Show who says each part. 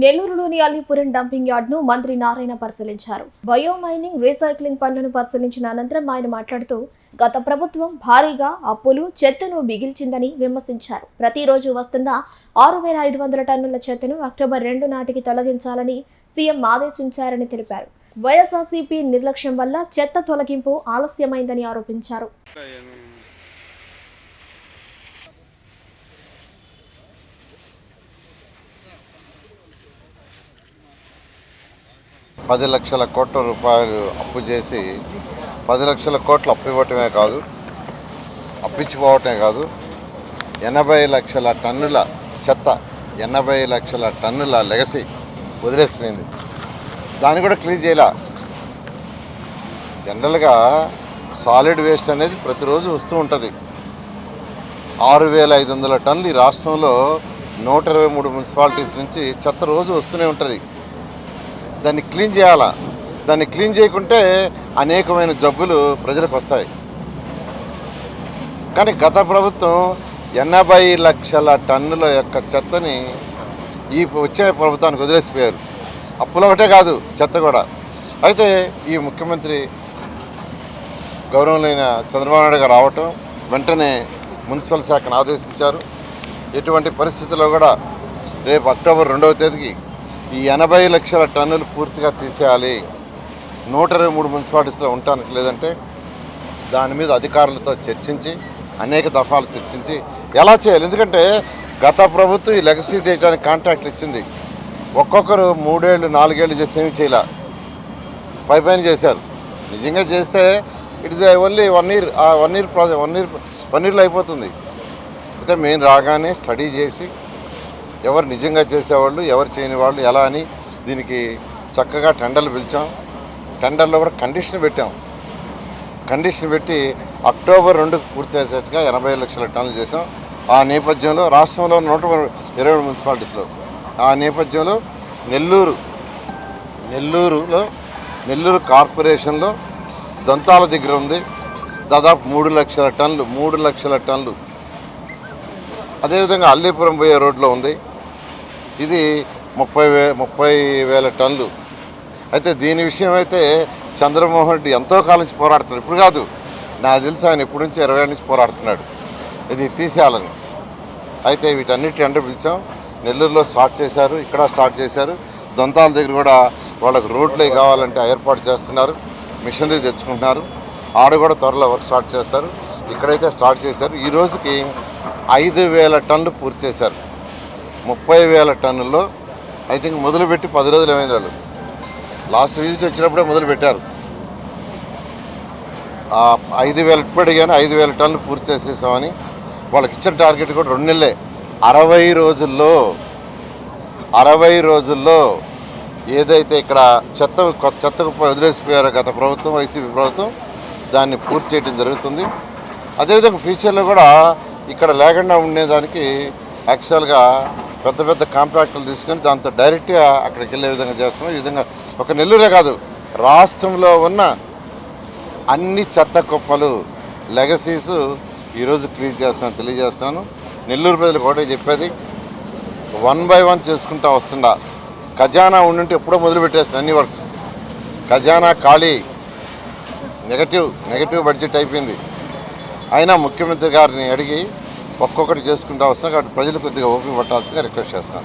Speaker 1: నెల్లూరులోని అలీపురం డంపింగ్ యార్డ్ను మంత్రి నారాయణ పరిశీలించారు. బయో మైనింగ్ రీసైక్లింగ్ పనులను పరిశీలించిన అనంతరం ఆయన మాట్లాడుతూ గత ప్రభుత్వం భారీగా అప్పులు చెత్తను మిగిల్చిందని విమర్శించారు. ప్రతిరోజు వస్తున్న ఆరు వేల ఐదు వందల టన్నుల చెత్తను అక్టోబర్ రెండు నాటికి తొలగించాలని సీఎం ఆదేశించారని తెలిపారు. వైఎస్ఆర్సీపీ నిర్లక్ష్యం వల్ల చెత్త తొలగింపు ఆలస్యమైందని ఆరోపించారు.
Speaker 2: పది లక్షల కోట్ల రూపాయలు అప్పు చేసి పది లక్షల కోట్లు అప్పు ఇవ్వటమే కాదు అప్పించిపోవటమే కాదు ఎనభై లక్షల టన్నుల చెత్త ఎనభై లక్షల టన్నుల లెగసి వదిలేసిపోయింది. దాన్ని కూడా క్లీన్ చేయలే. జనరల్గా సాలిడ్ వేస్ట్ అనేది ప్రతిరోజు వస్తూ ఉంటుంది. ఆరు వేల ఐదు వందల టన్నులు ఈ రాష్ట్రంలో నూట ఇరవై మూడు మున్సిపాలిటీస్ నుంచి చెత్త రోజు వస్తూనే ఉంటుంది. దాన్ని క్లీన్ చేయాలా? దాన్ని క్లీన్ చేయకుంటే అనేకమైన జబ్బులు ప్రజలకు వస్తాయి. కానీ గత ప్రభుత్వం ఎనభై లక్షల టన్నుల యొక్క చెత్తని ఈ వచ్చే ప్రభుత్వానికి వదిలేసిపోయారు. అప్పులు ఒకటే కాదు చెత్త కూడా. అయితే ఈ ముఖ్యమంత్రి గౌరవమైన చంద్రబాబు నాయుడు గారు రావటం వెంటనే మున్సిపల్ శాఖను ఆదేశించారు. ఎటువంటి పరిస్థితుల్లో కూడా రేపు అక్టోబర్ రెండవ తేదీకి ఈ ఎనభై లక్షల టన్నులు పూర్తిగా తీసేయాలి. నూట ఇరవై మూడు మున్సిపాలిటీస్లో ఉండటానికి లేదంటే దాని మీద అధికారులతో చర్చించి అనేక దఫాలు చర్చించి ఎలా చేయాలి? ఎందుకంటే గత ప్రభుత్వం ఈ లెగసీ చేయడానికి కాంట్రాక్ట్లు ఇచ్చింది. ఒక్కొక్కరు మూడేళ్ళు నాలుగేళ్ళు చేసి ఏమి చేయలే. పై పైన చేశారు. నిజంగా చేస్తే it is only one year one year project one year one ఇయర్లో అయిపోతుంది. అయితే మేము రాగానే స్టడీ చేసి ఎవరు నిజంగా చేసేవాళ్ళు ఎవరు చేయని వాళ్ళు ఎలా అని దీనికి చక్కగా టెండర్లు పిలిచాం. టెండర్లో కూడా కండిషన్ పెట్టాం. కండిషన్ పెట్టి అక్టోబర్ రెండు పూర్తి చేసేట్టుగా ఎనభై లక్షల టన్నులు చేసాం ఆ నేపథ్యంలో రాష్ట్రంలో నూట ఇరవై మున్సిపాలిటీస్లో ఆ నేపథ్యంలో నెల్లూరు నెల్లూరులో నెల్లూరు కార్పొరేషన్లో దంతాల దగ్గర ఉంది. దాదాపు మూడు లక్షల టన్నులు మూడు లక్షల టన్నులు. అదేవిధంగా అల్లీపురం పోయే రోడ్లో ఉంది. ఇది ముప్పై వే ముప్పై వేల టన్నులు. అయితే దీని విషయం అయితే చంద్రమోహన్ రెడ్డి ఎంతో కాలం నుంచి పోరాడుతున్నాడు. ఇప్పుడు కాదు నాకు తెలిసి ఆయన ఇప్పటి నుంచి ఇరవై నుంచి పోరాడుతున్నాడు. ఇది తీసేయాలని. అయితే వీటన్నిటి టెండర్ పిలిచాం. నెల్లూరులో స్టార్ట్ చేశారు ఇక్కడ స్టార్ట్ చేశారు. దొంతాల దగ్గర కూడా వాళ్ళకు రోడ్లే కావాలంటే ఏర్పాటు చేస్తున్నారు. మిషనరీ తెచ్చుకుంటున్నారు. ఆడ కూడా త్వరలో వర్క్ స్టార్ట్ చేస్తారు. ఇక్కడైతే స్టార్ట్ చేశారు. ఈ రోజుకి ఐదు వేల టన్నులు పూర్తి చేశారు. ముప్పై వేల టన్నుల్లో ఐ థింక్ మొదలుపెట్టి పది రోజులు ఏమైంది వాళ్ళు? లాస్ట్ విజిట్ వచ్చినప్పుడే మొదలుపెట్టారు. ఆ ఐదు వేల ఇప్పటికైనా ఐదు వేల టన్నులు పూర్తి చేసేసామని వాళ్ళకి ఇచ్చిన టార్గెట్ కూడా రెండు నెలలే. అరవై రోజుల్లో అరవై రోజుల్లో ఏదైతే ఇక్కడ చెత్త కొ- చెత్త వదిలేసిపోయారో గత ప్రభుత్వం వైసీపీ ప్రభుత్వం దాన్ని పూర్తి చేయడం జరుగుతుంది. అదేవిధంగా ఫ్యూచర్లో కూడా ఇక్కడ లేకుండా ఉండేదానికి యాక్చువల్గా పెద్ద పెద్ద కాంపాక్టులు తీసుకొని దాంతో డైరెక్ట్గా అక్కడికి వెళ్ళే విధంగా చేస్తున్నాం. ఈ విధంగా ఒక నెల్లూరే కాదు రాష్ట్రంలో ఉన్న అన్ని చెత్త కుప్పలు లెగసీస్ ఈరోజు క్లీన్ చేస్తున్నాను తెలియజేస్తున్నాను. నెల్లూరు ప్రజలకు ఒకటే చెప్పేది వన్ బై వన్ చేసుకుంటా వస్తుండా. ఖజానా ఉండింటే ఎప్పుడో మొదలుపెట్టేస్తాను అన్ని వర్క్స్. ఖజానా ఖాళీ. నెగటివ్ నెగటివ్ బడ్జెట్ అయిపోయింది. అయినా ముఖ్యమంత్రి గారిని అడిగి ఒక్కొక్కటి చేసుకుంటా వస్తున్నాం కాబట్టి ప్రజలు కొద్దిగా ఓపిక పట్టాల్సిందిగా రిక్వెస్ట్ చేస్తాను.